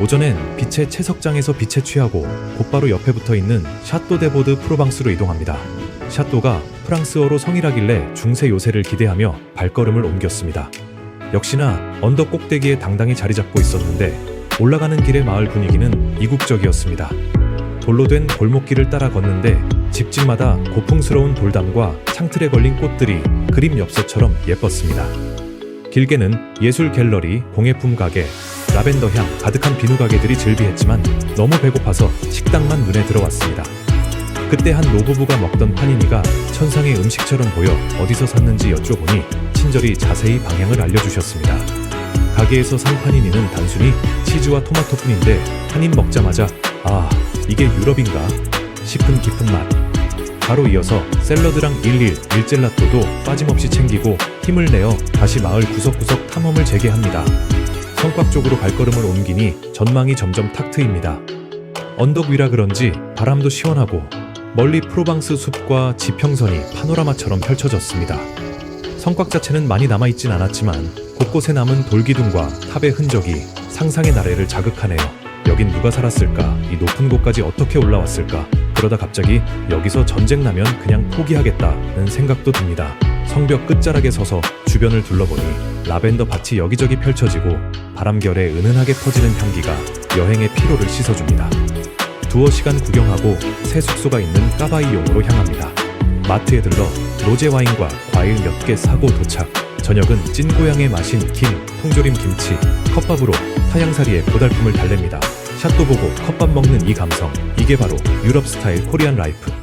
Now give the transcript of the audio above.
오전엔 빛의 채석장에서 빛에 취하고 곧바로 옆에 붙어 있는 샤또 데보드 프로방스로 이동합니다. 샤또가 프랑스어로 성이라길래 중세 요새를 기대하며 발걸음을 옮겼습니다. 역시나 언덕 꼭대기에 당당히 자리 잡고 있었는데 올라가는 길의 마을 분위기는 이국적이었습니다. 돌로 된 골목길을 따라 걷는데 집집마다 고풍스러운 돌담과 창틀에 걸린 꽃들이 그림 엽서처럼 예뻤습니다. 길게는 예술 갤러리, 공예품 가게, 라벤더 향 가득한 비누 가게들이 즐비했지만 너무 배고파서 식당만 눈에 들어왔습니다. 그때 한 노부부가 먹던 파니니가 천상의 음식처럼 보여 어디서 샀는지 여쭤보니 친절히 자세히 방향을 알려주셨습니다. 가게에서 산 파니니는 단순히 치즈와 토마토뿐인데 한 입 먹자마자 아 이게 유럽인가 싶은 깊은 맛. 바로 이어서 샐러드랑 일일 일젤라또도 빠짐없이 챙기고 힘을 내어 다시 마을 구석구석 탐험을 재개합니다. 성곽 쪽으로 발걸음을 옮기니 전망이 점점 탁 트입니다. 언덕 위라 그런지 바람도 시원하고 멀리 프로방스 숲과 지평선이 파노라마처럼 펼쳐졌습니다. 성곽 자체는 많이 남아있진 않았지만 곳곳에 남은 돌기둥과 탑의 흔적이 상상의 나래를 자극하네요. 여긴 누가 살았을까? 이 높은 곳까지 어떻게 올라왔을까? 그러다 갑자기 여기서 전쟁 나면 그냥 포기하겠다는 생각도 듭니다. 성벽 끝자락에 서서 주변을 둘러보니 라벤더 밭이 여기저기 펼쳐지고 바람결에 은은하게 퍼지는 향기가 여행의 피로를 씻어줍니다. 두어 시간 구경하고 새 숙소가 있는 까바이용으로 향합니다. 마트에 들러 로제 와인과 과일 몇 개 사고 도착. 저녁은 찐 고향의 맛인 김, 통조림 김치, 컵밥으로 타양사리의 보달품을 달랩니다. 샷도 보고 컵밥 먹는 이 감성. 이게 바로 유럽 스타일 코리안 라이프.